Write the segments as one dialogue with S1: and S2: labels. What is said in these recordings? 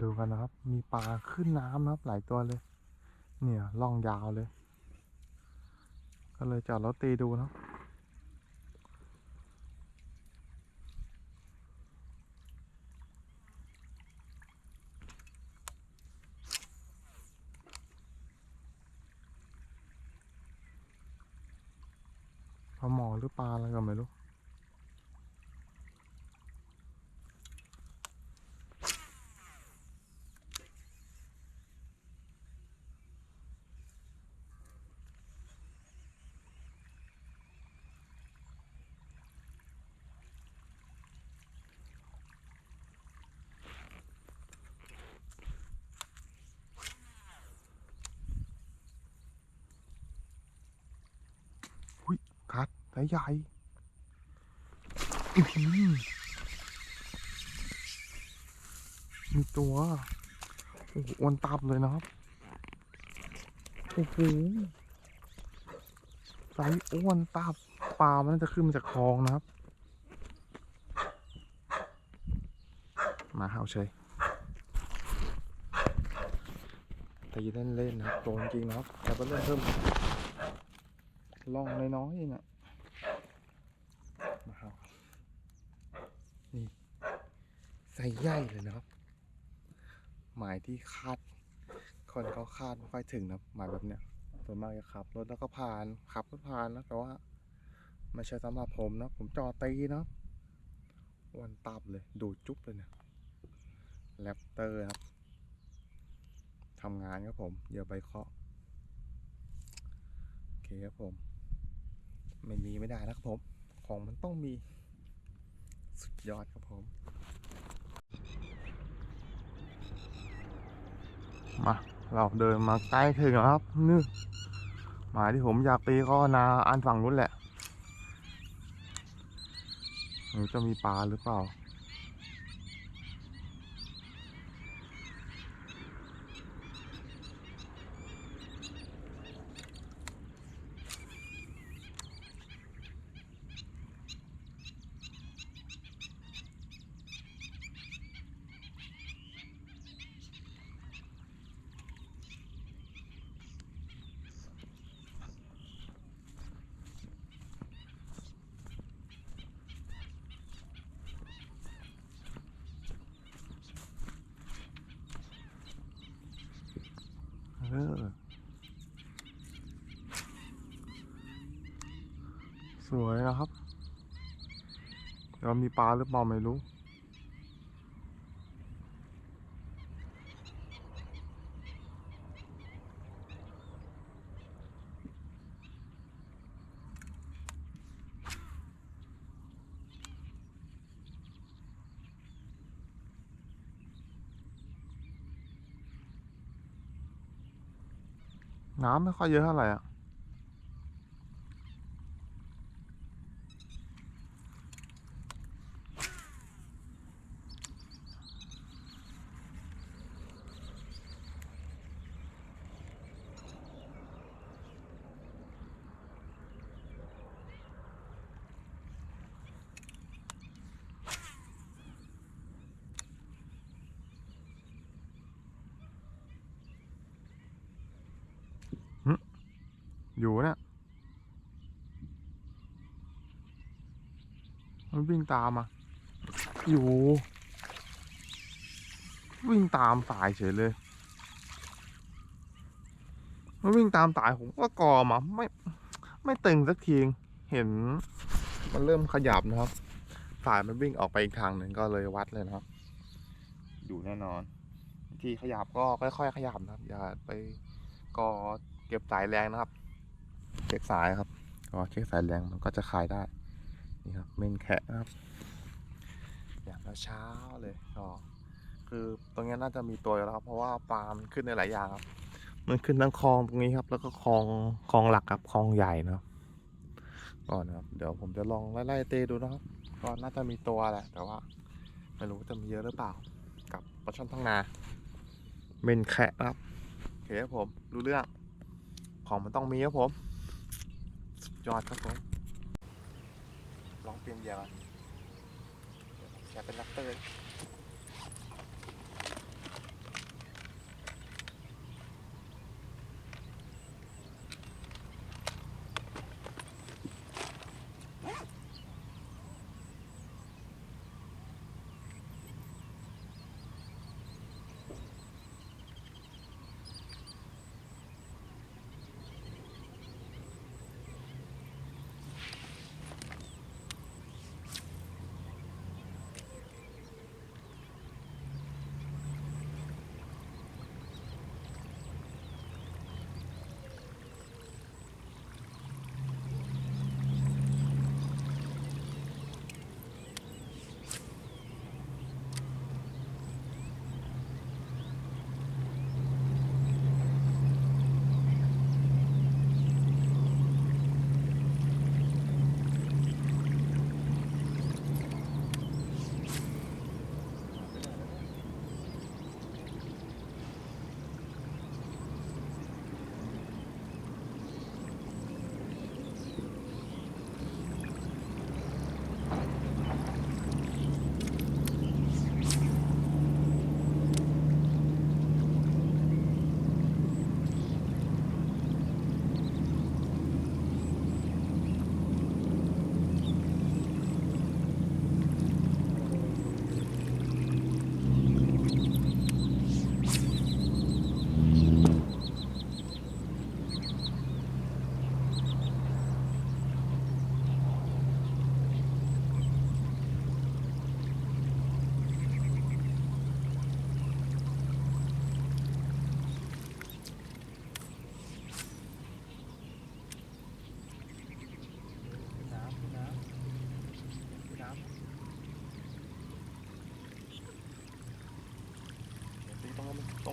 S1: ดูกันนะครับ มีปลาขึ้นน้ำนะครับ หลายตัวเลย เนี่ยล่องยาวเลย ก็เลยจอดรถตีดูนะปลาหมอหรือปลาอะไรก็ไม่รู้ คัดสายใหญ่มีตัวโอ้โหอ้วนตับเลยนะครับโอ้โหไซส์อ้วนตับปลามันน่าจะขึ้นมาจากคลองนะครับ มาเอาเฉยตีเล่นๆนะครับโดนจริงนะครับ แต่ก็เริ่มเพิ่มลองน้อยๆเองอะมาครับนี่ ใส่ใหญ่เลยนะครับ หมายที่คาด คนเขาคาดไม่ค่อยถึงนะหมายแบบเนี้ยส่วนมากจะขับรถแล้วก็ผ่านขับรถผ่านนะแต่ว่าไม่ใช่สำหรับผมนะผมจอตีนะวันตับเลยดูจุ๊บเลยเนี่ยแรปเตอร์ครับทำงานครับผมเหยื่อใบเคาะโอเคครับผม ไม่มีไม่ได้นะครับผม ของมันต้องมี สุดยอดครับผม มา เราเดินมาใกล้ถึงแล้วครับนี่หมายที่ผมอยากตีก็นาอันฝั่งนู้นแหละหรือจะมีปลาหรือเปล่า เออสวยนะครับเดี๋ยวมีปลาหรือเปล่าไม่รู้ น้ำไม่ค่อยเยอะเท่าไหร่อะ อยู่เนี่ยมันวิ่งตามอะ อยู่ วิ่งตามสายเฉยเลย มันวิ่งตามสายผมก็กอมาไม่ ไม่ตึงสักทีเห็น มันเริ่มขยับนะครับ สายมันวิ่งออกไปอีกทางหนึ่งก็เลยวัดเลยนะครับ อยู่แน่นอน ที่ขยับก็ค่อยๆขยับนะครับ อย่าไปกอเก็บสายแรงนะครับ เช็คสายครับก็เช็คสายแรงมันก็จะคลายได้นี่ครับเมนแคะนะครับอย่างเช้าเลยก็คือตรงนี้น่าจะมีตัวแล้วครับเพราะว่าปลามันขึ้นในหลายอย่างครับมันขึ้นทั้งคลองตรงนี้ครับ แล้วก็คลองคลองหลักครับคลองใหญ่นะครับก็นะครับเดี๋ยวผมจะลองไล่ๆเตะดูนะครับก็น่าจะมีตัวแหละ แต่ว่า ไม่รู้ว่าจะมีเยอะหรือเปล่า กับปลาช่อนท้องนาเมนแคะนะครับโอเคครับผมรู้เรื่องของมันต้องมีครับผม ยอดครับผมลองเปลี่ยนเหยื่อก่อนอยากเป็นลักเตอร์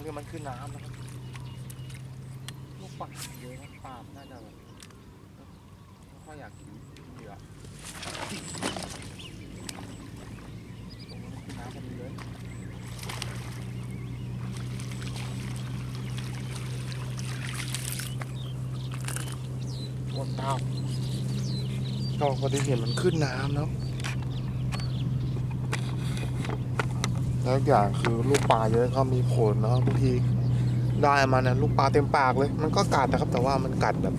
S1: รงที่มันขึ้นน้ำนะครับลูกปลาเยอะนะปลาน่าจะแบบไม่ค่อยอยากกินเหยื่อตรงนี้มันขึ้นน้ำพอดีเลยวนเต้าก็พอดีเห็นมันขึ้นน้ำเนาะ แล้วอย่างคือลูกปลาเยอะก็มีผลนะครับบางทีได้มาเนี่ยลูกปลาเต็มปากเลย มันก็กัดนะครับ แต่ว่ามันกัดแบบ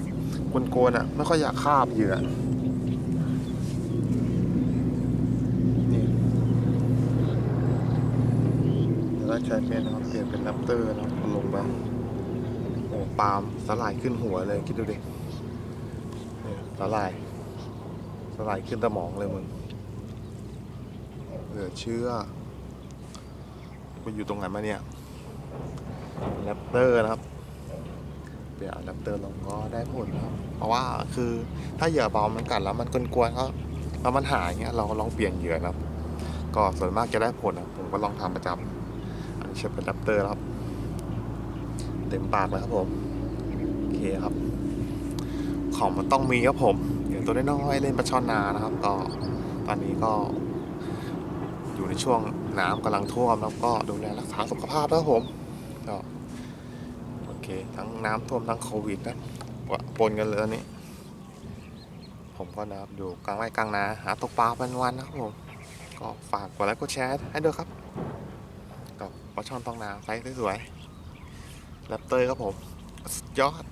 S1: กวนๆอะไม่ค่อยอยากคาบเหยื่อนี่เดี๋ยวใช้เป็นนะครับเปลี่ยนเป็นแรปเตอร์นะครับลงไปโอ้ปาล์มสลายขึ้นหัวเลยคิดดูดินี่สลายสลายขึ้นสมองเลยมึงเหลือเชื่อ ไปอยู่ตรงไหนมาเนี่ยแรปเตอร์นะครับเปลี่ยนแรปเตอร์ลงก็ได้ผลครับเพราะว่าคือถ้าเหยื่อเบามันกัดแล้วมันกวนๆก็แล้วมันหายเงี้ยเราก็ลองเปลี่ยนเหยื่อนะครับ ก็ส่วนมากจะได้ผลนะผมก็ลองทำประจำอันนี้ใช้เป็นแรปเตอร์ครับ เต็มปากแล้วครับผมโอเคครับ ของมันต้องมีครับผมเดี๋ยวตัวน้อยๆเล่นปลาช่อนนานะครับ ก็ตอนนี้ก็อยู่ในช่วง น้ำกำลังท่วมแล้วก็ดูแลรักษาสุขภาพนะผมก็โอเค ทั้งน้ำท่วมทั้งโควิดนะปะปนกันเลยนี้ผมก็นะครับอยู่กลางไร่กลางนาหาตกปลาเป็นวันนะครับผมก็ฝากกดไลค์กดแชร์ให้ด้วยครับกับปลาช่อนต้องนาไซส์สวยๆแรปเตอร์ครับผมยอด